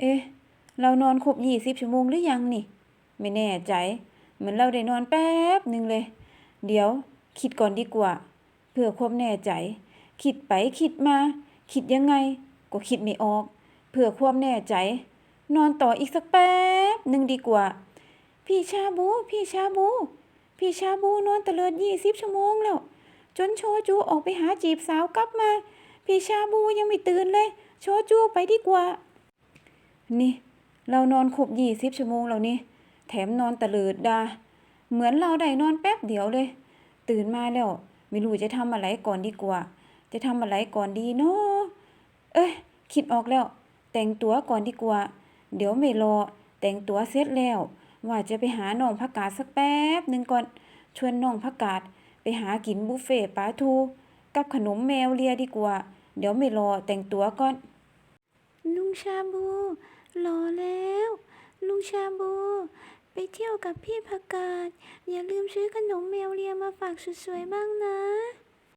เอ๊ะ เรานอนครบยี่สิบชั่วโมงหรือยังนี่ ไม่แน่ใจ เหมือนเราได้นอนแป๊บหนึ่งเลย เดี๋ยว คิดก่อนดีกว่า เพื่อความแน่ใจ คิดไปคิดมา คิดยังไง ก็คิดไม่ออก เพื่อความแน่ใจ นอนต่ออีกสักแป๊บหนึ่งดีกว่า พี่ชาบู พี่ชาบู พี่ชาบูนอนตะเลิดยี่สิบชั่วโมงแล้ว จนโชจูออกไปหาจีบสาวกลับมา พี่ชาบูยังไม่ตื่นเลย โชจูไปดีกว่า นี่ เรานอนครบยี่สิบชั่วโมงแล้วนี่ แถมนอนตะเลิดดา เหมือนเราได้นอนแป๊บเดียวเลย ตื่นมาแล้ว ไม่รู้จะทำอะไรก่อนดีกว่า จะทำอะไรก่อนดีเนาะเอ้ย คิดออกแล้ว แต่งตัวก่อนดีกว่า เดี๋ยวไม่รอ แต่งตัวเสร็จแล้ว ว่าจะไปหาน้องผักกาดสักแป๊บหนึ่งก่อน ชวนน้องผักกาดไปหากินบุฟเฟ่ปลาทู กับขนมแมวเลียดีกว่า เดี๋ยวไม่รอแต่งตัวก่อน งชาบูหล่อแล้ว ลุงชาบู ไปเที่ยวกับพี่ผักกาดอย่าลืมซื้อขนมแมวเรียมาฝากสวยๆบ้างนะ